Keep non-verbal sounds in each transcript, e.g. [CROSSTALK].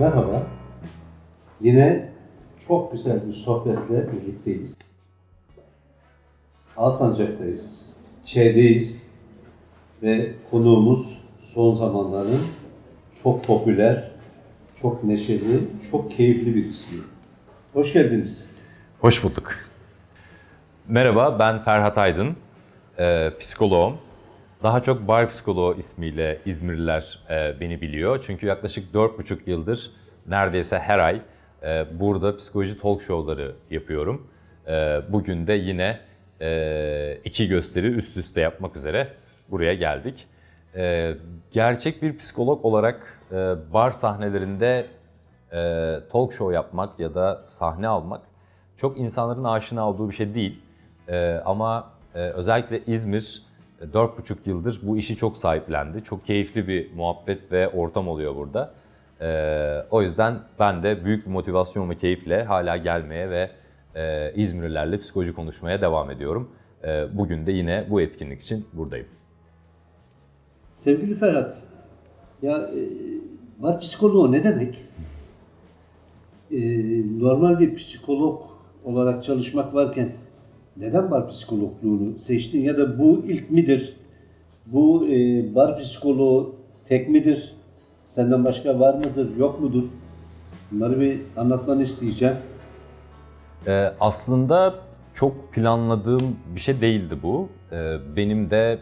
Merhaba. Yine çok güzel bir sohbetle birlikteyiz. Alsancak'tayız. Ç'deyiz. Ve konuğumuz son zamanların çok popüler, çok neşeli, çok keyifli bir ismi. Hoş geldiniz. Hoş bulduk. Merhaba, ben Ferhat Aydın, Ee, psikoloğum. Daha çok bar psikoloğu ismiyle İzmirliler e, beni biliyor. Çünkü yaklaşık 4,5 yıldır neredeyse her ay e, burada psikoloji talk show'ları yapıyorum. E, bugün de yine e, iki gösteri üst üste yapmak üzere buraya geldik. Gerçek bir psikolog olarak bar sahnelerinde talk show yapmak ya da sahne almak çok insanların aşina olduğu bir şey değil. Ama özellikle İzmir e, 4,5 yıldır bu işi çok sahiplendi. Çok keyifli bir muhabbet ve ortam oluyor burada. E, o yüzden ben de büyük bir motivasyon ve keyifle hala gelmeye ve e, İzmirlilerle psikoloji konuşmaya devam ediyorum. E, bugün de yine bu etkinlik için buradayım. Sevgili Ferhat, ya e, var psikoloğu ne demek? E, normal bir psikolog olarak çalışmak varken neden bar psikologluğunu seçtin ya da bu ilk midir? Bu e, bar psikoloğu tek midir? Senden başka var mıdır, yok mudur? Bunları bir anlatmanı isteyeceğim. Ee, aslında çok planladığım bir şey değildi bu. Ee, benim de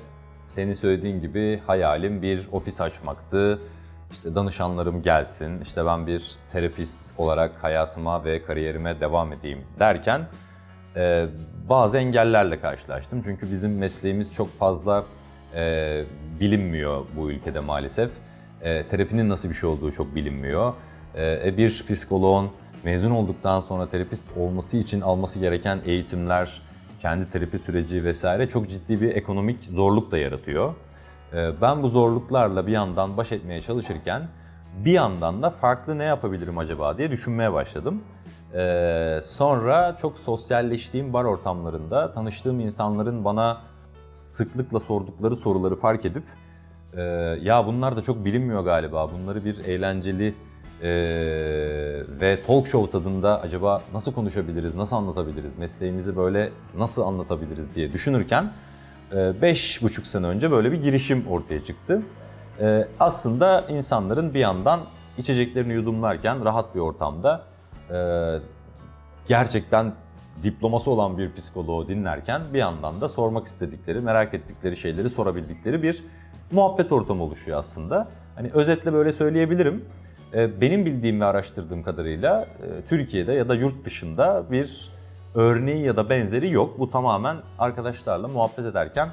senin söylediğin gibi hayalim bir ofis açmaktı. İşte danışanlarım gelsin, işte ben bir terapist olarak hayatıma ve kariyerime devam edeyim derken e, bazı engellerle karşılaştım. Çünkü bizim mesleğimiz çok fazla e, bilinmiyor bu ülkede maalesef. E, terapinin nasıl bir şey olduğu çok bilinmiyor. E, bir psikoloğun mezun olduktan sonra terapist olması için alması gereken eğitimler, kendi terapi süreci vesaire çok ciddi bir ekonomik zorluk da yaratıyor. E, ben bu zorluklarla bir yandan baş etmeye çalışırken bir yandan da farklı ne yapabilirim acaba diye düşünmeye başladım. Ee, sonra çok sosyalleştiğim bar ortamlarında tanıştığım insanların bana sıklıkla sordukları soruları fark edip e, ya bunlar da çok bilinmiyor galiba. Bunları bir eğlenceli e, ve talk show tadında acaba nasıl konuşabiliriz, nasıl anlatabiliriz, mesleğimizi böyle nasıl anlatabiliriz diye düşünürken e, beş buçuk sene önce böyle bir girişim ortaya çıktı. E, aslında insanların bir yandan içeceklerini yudumlarken rahat bir ortamda e, gerçekten diploması olan bir psikoloğu dinlerken bir yandan da sormak istedikleri, merak ettikleri şeyleri sorabildikleri bir muhabbet ortamı oluşuyor aslında. Hani özetle böyle söyleyebilirim. E, Benim bildiğim ve araştırdığım kadarıyla e, Türkiye'de ya da yurt dışında bir örneği ya da benzeri yok. Bu tamamen arkadaşlarla muhabbet ederken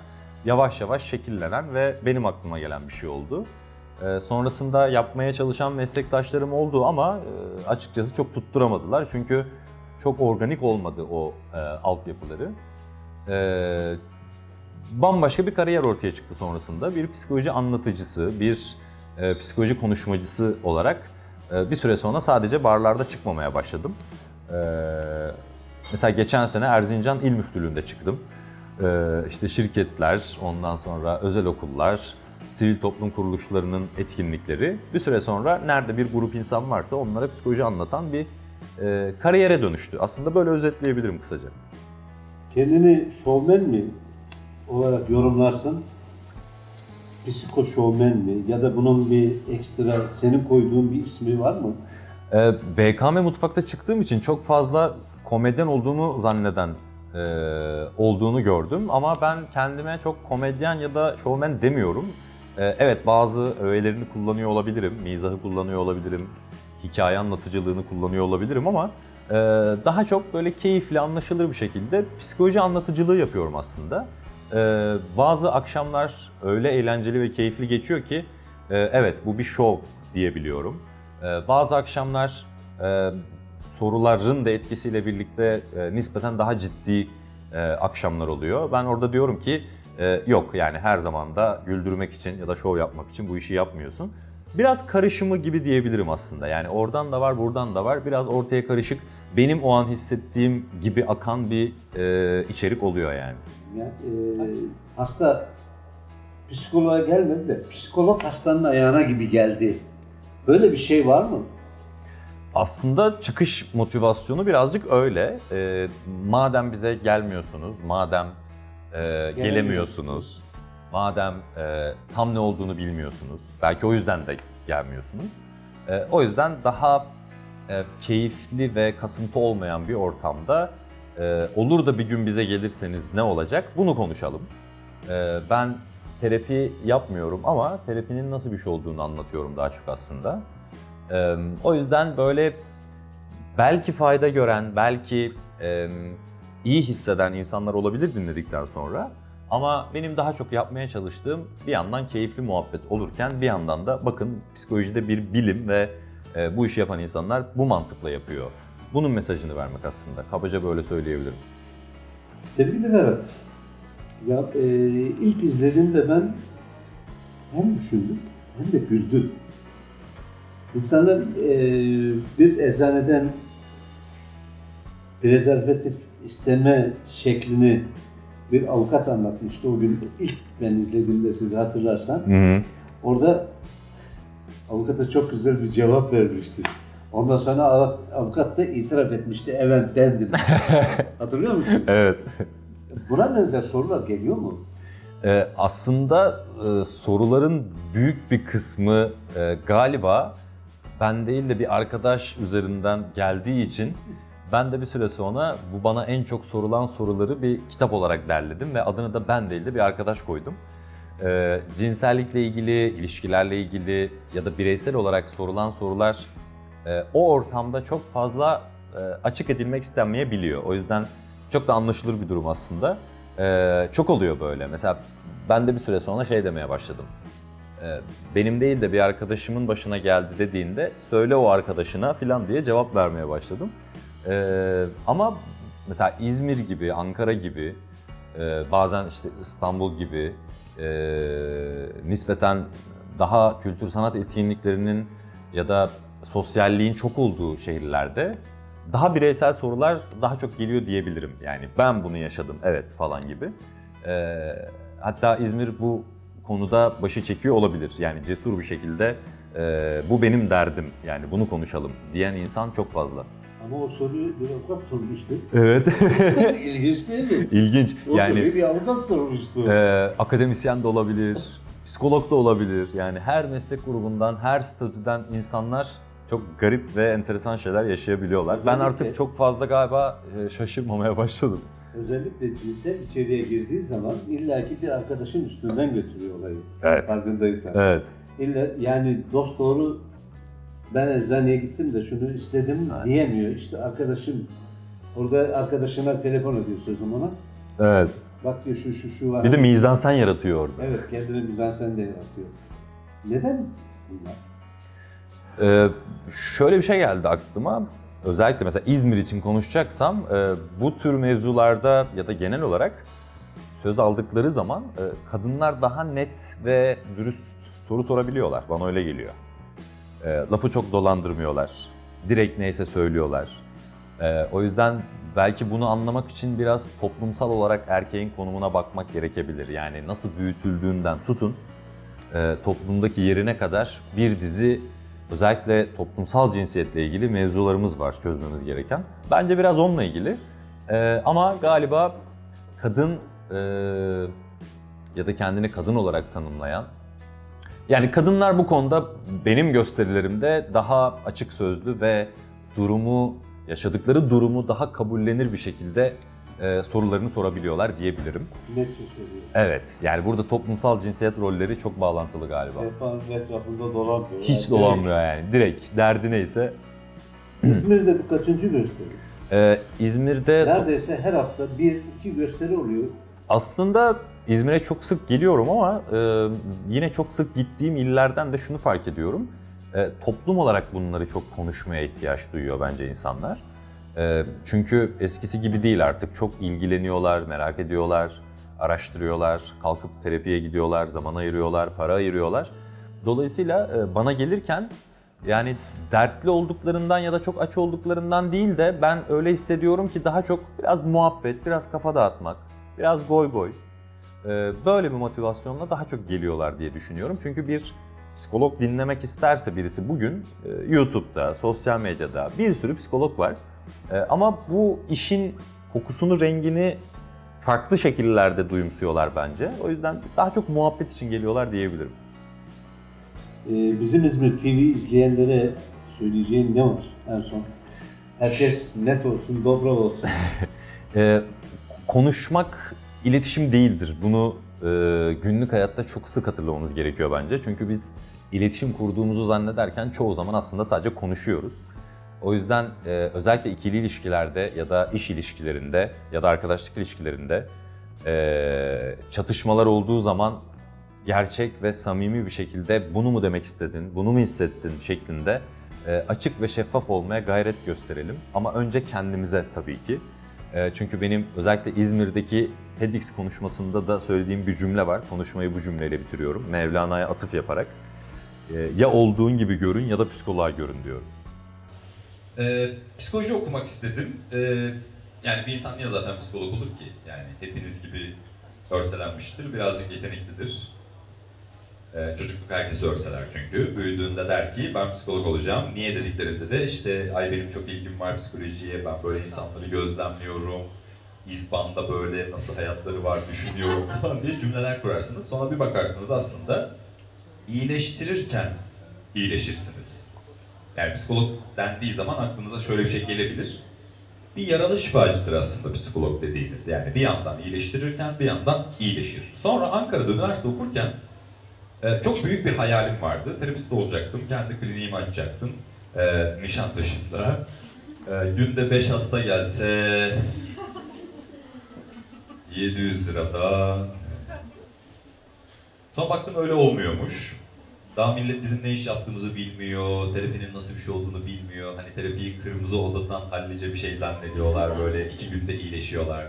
yavaş yavaş şekillenen ve benim aklıma gelen bir şey oldu. Ee, sonrasında yapmaya çalışan meslektaşlarım oldu ama e, açıkçası çok tutturamadılar. Çünkü çok organik olmadı o e, altyapıları. Bambaşka bir kariyer ortaya çıktı sonrasında. Bir psikoloji anlatıcısı, bir e, psikoloji konuşmacısı olarak e, bir süre sonra sadece barlarda çıkmamaya başladım. Ee, mesela geçen sene Erzincan İl Müftülüğü'nde çıktım. Ee, işte şirketler, ondan sonra özel okullar, sivil toplum kuruluşlarının etkinlikleri bir süre sonra nerede bir grup insan varsa onlara psikoloji anlatan bir e, kariyere dönüştü. Aslında böyle özetleyebilirim kısaca. Kendini şovmen mi olarak yorumlarsın? Psiko şovmen mi? Ya da bunun bir ekstra senin koyduğun bir ismi var mı? Ee, BKM Mutfak'ta çıktığım için çok fazla komedyen olduğumu zanneden e, olduğunu gördüm. Ama ben kendime çok komedyen ya da şovmen demiyorum. Ee, evet bazı öğelerini kullanıyor olabilirim, mizahı kullanıyor olabilirim, hikaye anlatıcılığını kullanıyor olabilirim ama e, daha çok böyle keyifli, anlaşılır bir şekilde psikoloji anlatıcılığı yapıyorum aslında. Ee, bazı akşamlar öyle eğlenceli ve keyifli geçiyor ki e, evet bu bir şov diyebiliyorum. Ee, bazı akşamlar e, soruların da etkisiyle birlikte e, nispeten daha ciddi e, akşamlar oluyor. Ben orada diyorum ki e, yok yani her zaman da güldürmek için ya da şov yapmak için bu işi yapmıyorsun. Biraz karışımı gibi diyebilirim aslında. Yani oradan da var, buradan da var. Biraz ortaya karışık. Benim o an hissettiğim gibi akan bir e, içerik oluyor yani. Ya, e, hasta psikoloğa gelmedi de psikolog hastanın ayağına gibi geldi. Böyle bir şey var mı? Aslında çıkış motivasyonu birazcık öyle. Ee, madem bize gelmiyorsunuz, madem e, gelemiyorsunuz, madem e, tam ne olduğunu bilmiyorsunuz, belki o yüzden de gelmiyorsunuz. E, o yüzden daha e, keyifli ve kasıntı olmayan bir ortamda e, olur da bir gün bize gelirseniz ne olacak bunu konuşalım. E, ben terapi yapmıyorum ama terapinin nasıl bir şey olduğunu anlatıyorum daha çok aslında. E, o yüzden böyle belki fayda gören, belki e, iyi hisseden insanlar olabilir dinledikten sonra. Ama benim daha çok yapmaya çalıştığım bir yandan keyifli muhabbet olurken bir yandan da bakın psikolojide bir bilim ve e, bu işi yapan insanlar bu mantıkla yapıyor. Bunun mesajını vermek aslında. Kabaca böyle söyleyebilirim. Sevgili Berat, ya e, ilk izlediğimde ben hem düşündüm hem de güldüm. İnsanlar e, bir eczaneden prezervatif isteme şeklini bir avukat anlatmıştı o gün ilk ben izlediğimde sizi hatırlarsan. Orada avukata çok güzel bir cevap vermişti. Ondan sonra av- avukat da itiraf etmişti. Evet bendim. [LAUGHS] Hatırlıyor musun? Evet. Buna benzer sorular geliyor mu? Ee, aslında e, soruların büyük bir kısmı e, galiba ben değil de bir arkadaş üzerinden geldiği için ben de bir süre sonra bu bana en çok sorulan soruları bir kitap olarak derledim ve adını da ben değil de bir arkadaş koydum. Ee, cinsellikle ilgili, ilişkilerle ilgili ya da bireysel olarak sorulan sorular e, o ortamda çok fazla e, açık edilmek istenmeyebiliyor. O yüzden çok da anlaşılır bir durum aslında. Ee, çok oluyor böyle. Mesela ben de bir süre sonra şey demeye başladım. Ee, benim değil de bir arkadaşımın başına geldi dediğinde söyle o arkadaşına falan diye cevap vermeye başladım. Ee, ama mesela İzmir gibi, Ankara gibi, e, bazen işte İstanbul gibi e, nispeten daha kültür sanat etkinliklerinin ya da sosyalliğin çok olduğu şehirlerde daha bireysel sorular daha çok geliyor diyebilirim. Yani ben bunu yaşadım evet falan gibi. Ee, hatta İzmir bu konuda başı çekiyor olabilir. Yani cesur bir şekilde e, bu benim derdim yani bunu konuşalım diyen insan çok fazla. Ama o soruyu bir avukat sormuştu. Evet. [LAUGHS] İlginç değil mi? İlginç. O yani soruyu bir avukat sormuştu. e, akademisyen de olabilir, psikolog da olabilir. Yani her meslek grubundan, her statüden insanlar çok garip ve enteresan şeyler yaşayabiliyorlar. Ben Özellikle- artık çok fazla galiba e, şaşırmamaya başladım. Özellikle cinsel içeriye girdiği zaman illaki bir arkadaşın üstünden götürüyor olayı. Evet. Farkındaysan. Evet. İlla yani dost doğru ben eczaneye gittim de şunu istedim diyemiyor. İşte arkadaşım orada arkadaşına telefon ediyor sözüm ona. Evet. Bak diyor şu şu şu var. Bir de mizansen yaratıyor orada. Evet kendine mizansen de yaratıyor. Neden bunlar? Ee, şöyle bir şey geldi aklıma. Özellikle mesela İzmir için konuşacaksam e, bu tür mevzularda ya da genel olarak söz aldıkları zaman e, kadınlar daha net ve dürüst soru sorabiliyorlar. Bana öyle geliyor. E, lafı çok dolandırmıyorlar. Direkt neyse söylüyorlar. E, o yüzden belki bunu anlamak için biraz toplumsal olarak erkeğin konumuna bakmak gerekebilir. Yani nasıl büyütüldüğünden tutun e, toplumdaki yerine kadar bir dizi özellikle toplumsal cinsiyetle ilgili mevzularımız var çözmemiz gereken. Bence biraz onunla ilgili. E, ama galiba kadın e, ya da kendini kadın olarak tanımlayan yani kadınlar bu konuda benim gösterilerimde daha açık sözlü ve durumu yaşadıkları durumu daha kabullenir bir şekilde e, sorularını sorabiliyorlar diyebilirim. Netçe söylüyor. Evet, yani burada toplumsal cinsiyet rolleri çok bağlantılı galiba. Sehpanın etrafında dolanmıyor. Hiç Yani dolanmıyor yani. Direkt derdi neyse. [CLEARS THROAT] İzmir'de bu kaçıncı gösteri? Ee, İzmir'de Neredeyse her hafta bir, iki gösteri oluyor. aslında İzmir'e çok sık geliyorum ama e, yine çok sık gittiğim illerden de şunu fark ediyorum. E, toplum olarak bunları çok konuşmaya ihtiyaç duyuyor bence insanlar. E, çünkü eskisi gibi değil artık. Çok ilgileniyorlar, merak ediyorlar, araştırıyorlar, kalkıp terapiye gidiyorlar, zaman ayırıyorlar, para ayırıyorlar. Dolayısıyla e, bana gelirken yani dertli olduklarından ya da çok aç olduklarından değil de ben öyle hissediyorum ki daha çok biraz muhabbet, biraz kafa dağıtmak, biraz goy goy. E, Böyle bir motivasyonla daha çok geliyorlar diye düşünüyorum. Çünkü bir psikolog dinlemek isterse birisi bugün e, YouTube'da, sosyal medyada bir sürü psikolog var. E, ama bu işin kokusunu, rengini farklı şekillerde duyumsuyorlar bence. O yüzden daha çok muhabbet için geliyorlar diyebilirim. Ee, bizim İzmir TV izleyenlere söyleyeceğin ne var en son? Herkes net olsun, dobra olsun. Ee, [LAUGHS] konuşmak iletişim değildir. Bunu e, günlük hayatta çok sık hatırlamamız gerekiyor bence. Çünkü biz iletişim kurduğumuzu zannederken çoğu zaman aslında sadece konuşuyoruz. O yüzden e, özellikle ikili ilişkilerde ya da iş ilişkilerinde ya da arkadaşlık ilişkilerinde e, çatışmalar olduğu zaman gerçek ve samimi bir şekilde bunu mu demek istedin, bunu mu hissettin şeklinde e, açık ve şeffaf olmaya gayret gösterelim. Ama önce kendimize tabii ki. E, Çünkü benim özellikle İzmir'deki TEDx konuşmasında da söylediğim bir cümle var. Konuşmayı bu cümleyle bitiriyorum. Mevlana'ya atıf yaparak. E, Ya olduğun gibi görün ya da psikoloğa görün diyorum. Ee, psikoloji okumak istedim. Ee, yani bir insan niye zaten psikolog olur ki? Yani hepiniz gibi örselenmiştir, birazcık yeteneklidir. Ee, çocukluk herkesi örseler çünkü. Büyüdüğünde der ki ben psikolog olacağım. Niye dediklerinde de işte ay benim çok ilgim var psikolojiye, ben böyle insanları gözlemliyorum. İzban'da böyle nasıl hayatları var düşünüyorum [LAUGHS] falan diye cümleler kurarsınız. Sonra bir bakarsınız aslında iyileştirirken iyileşirsiniz. Yani psikolog dendiği zaman aklınıza şöyle bir şey gelebilir. Bir yaralı şifacıdır aslında psikolog dediğiniz. Yani bir yandan iyileştirirken bir yandan iyileşir. Sonra Ankara'da üniversite okurken e, çok büyük bir hayalim vardı. Terapist olacaktım, kendi kliniğimi açacaktım. E, Nişantaşı'nda. E, günde 5 hasta gelse 700 liradan. Sonra baktım öyle olmuyormuş. Daha millet bizim ne iş yaptığımızı bilmiyor, terapinin nasıl bir şey olduğunu bilmiyor. Hani terapiyi kırmızı odadan hallice bir şey zannediyorlar, böyle iki günde iyileşiyorlar.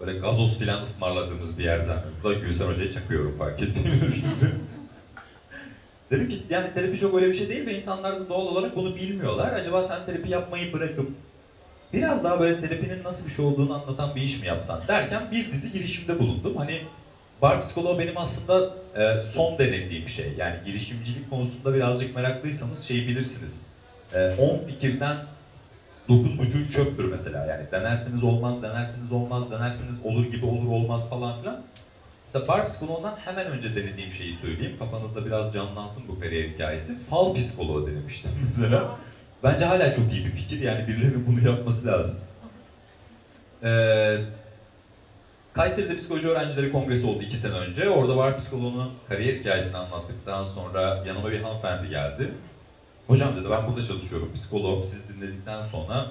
Böyle gazoz filan ısmarladığımız bir yer zannediyorlar. Gülsen Hoca'yı çakıyorum fark ettiğiniz gibi. [LAUGHS] Dedim ki yani terapi çok öyle bir şey değil ve insanlar da doğal olarak bunu bilmiyorlar. Acaba sen terapi yapmayı bırakıp biraz daha böyle terapinin nasıl bir şey olduğunu anlatan bir iş mi yapsan derken bir dizi girişimde bulundum. Hani bar psikoloğu benim aslında e, son denediğim şey. Yani girişimcilik konusunda birazcık meraklıysanız şeyi bilirsiniz. 10 fikirden 9.5'u çöptür mesela. Yani denerseniz olmaz, denerseniz olmaz, denerseniz olur gibi olur olmaz falan filan. Mesela bar psikoloğundan hemen önce denediğim şeyi söyleyeyim. Kafanızda biraz canlansın bu kariyer hikayesi. Fal psikoloğu denemiştim mesela. Bence hala çok iyi bir fikir. Yani birilerinin bunu yapması lazım. Ee, Kayseri'de psikoloji öğrencileri kongresi oldu iki sene önce. Orada var psikoloğunun kariyer hikayesini anlattıktan sonra yanıma bir hanımefendi geldi. Hocam dedi ben burada çalışıyorum psikolog. Siz dinledikten sonra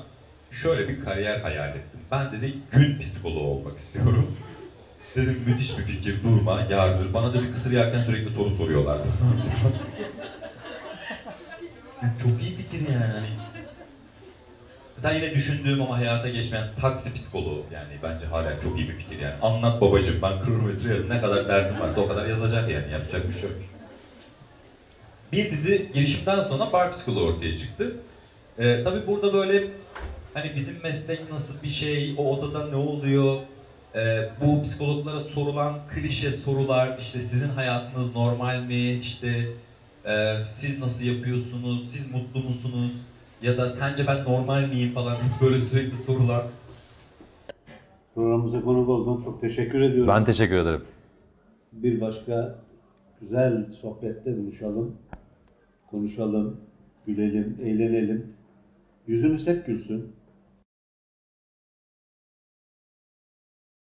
şöyle bir kariyer hayal ettim. Ben dedi gün psikoloğu olmak istiyorum. [LAUGHS] Dedim müthiş bir fikir, durma, yardır. Bana bir kısır yerken sürekli soru soruyorlar. [LAUGHS] Çok iyi fikir yani. Hani Mesela yine düşündüğüm ama hayata geçmeyen taksi psikoloğu yani bence hala çok iyi bir fikir yani. Anlat babacığım ben kronometre ne kadar derdim varsa o kadar yazacak yani yapacak bir şey yok. Bir dizi girişimden sonra bar psikoloğu ortaya çıktı. Ee, tabii burada böyle hani bizim meslek nasıl bir şey, o odada ne oluyor, ee, bu psikologlara sorulan klişe sorular, işte sizin hayatınız normal mi, işte e, siz nasıl yapıyorsunuz, siz mutlu musunuz, ya da sence ben normal miyim falan [LAUGHS] böyle sürekli sorular. Programımıza konuk oldun. Çok teşekkür ediyorum. Ben teşekkür ederim. Bir başka güzel sohbette buluşalım. Konuşalım, gülelim, eğlenelim. Yüzünüz hep gülsün.